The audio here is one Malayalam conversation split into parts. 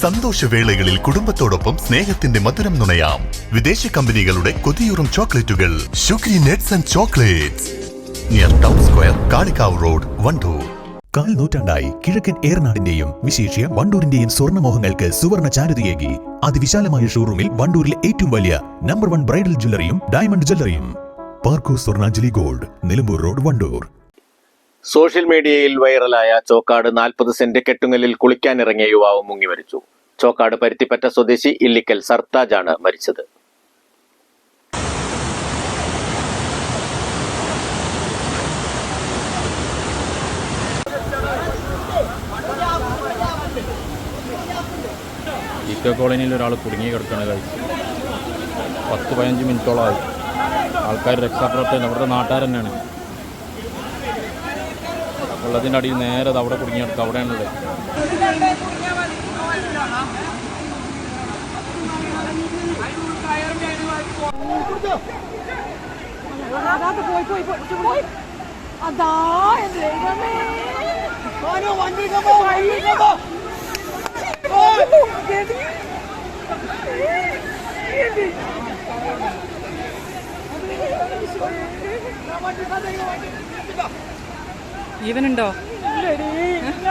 സന്തോഷവേളകളിൽ കുടുംബത്തോടൊപ്പം സ്നേഹത്തിന്റെ മധുരം നുണയാം. വിദേശ കമ്പനികളുടെ കൊതിയൂറും ചോക്ലേറ്റുകൾ. Shukri nuts and chocolates. Near town square Kalikavu road Wandoor. കാൽ നൂറ്റാണ്ടായി കിഴക്കൻ ഏറനാടിന്റെയും വിശേഷ്യ വണ്ടൂരിന്റെയും സ്വർണമോഹങ്ങൾക്ക് സുവർണ ചാരുതയേകി അതിവിശാലമായ ഷോറൂമിൽ വണ്ടൂരിലെ ഏറ്റവും വലിയ നമ്പർ വൺ ബ്രൈഡൽ ജ്വല്ലറിയും ഡയമണ്ട് ജ്വല്ലറിയും. പാർക്കോ Swarnanjali gold Nilambur road Wandoor. Social മീഡിയയിൽ വൈറലായ ചോക്കാട് നാൽപ്പത് സെന്റ് കെട്ടുങ്ങലിൽ കുളിക്കാനിറങ്ങിയ യുവാവ് മുങ്ങി മരിച്ചു ചോക്കാട് പരുത്തിപ്പറ്റ സ്വദേശി ഇല്ലിക്കൽ സർത്താജാണ് മരിച്ചത്. ഇക്കോ കോളനിയിൽ ഒരാൾ കുടുങ്ങി കിടക്കുകയാണ് കഴിച്ച് പത്ത് പതിനഞ്ച് മിനിറ്റോളമായി. ആൾക്കാർ രക്ഷാപ്രവർത്തകൻ അവരുടെ നാട്ടുകാർ തന്നെയാണ് വെള്ളത്തിന്റെ അടിയിൽ നേരെ അത് അവിടെ കുടുങ്ങി കിടക്കുക. അവിടെയാണുള്ളത്. പോയി പോയി ഇല്ല.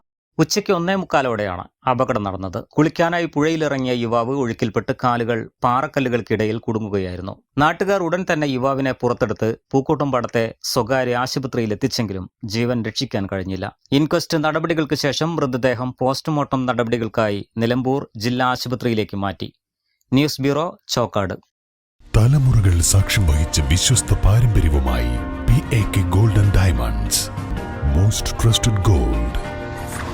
ഉച്ചയ്ക്ക് ഒന്നേ മുക്കാലോടെയാണ് അപകടം നടന്നത്. കുളിക്കാനായി പുഴയിലിറങ്ങിയ യുവാവ് ഒഴുക്കിൽപ്പെട്ട് കാലുകൾ പാറക്കല്ലുകൾക്കിടയിൽ കുടുങ്ങുകയായിരുന്നു. നാട്ടുകാർ ഉടൻ തന്നെ യുവാവിനെ പുറത്തെടുത്ത് പൂക്കോട്ടുംപാടത്തെ സ്വകാര്യ ആശുപത്രിയിൽ എത്തിച്ചെങ്കിലും ജീവൻ രക്ഷിക്കാൻ കഴിഞ്ഞില്ല. ഇൻക്വസ്റ്റ് നടപടികൾക്ക് ശേഷം മൃതദേഹം പോസ്റ്റ്മോർട്ടം നടപടികൾക്കായി നിലമ്പൂർ ജില്ലാ ആശുപത്രിയിലേക്ക് മാറ്റി. News bureau Chokkad. തലമുറകൾ സാക്ഷ്യം വഹിച്ച വിശ്വസ്ത പാരമ്പര്യവുമായി P A K gold diamonds most trusted gold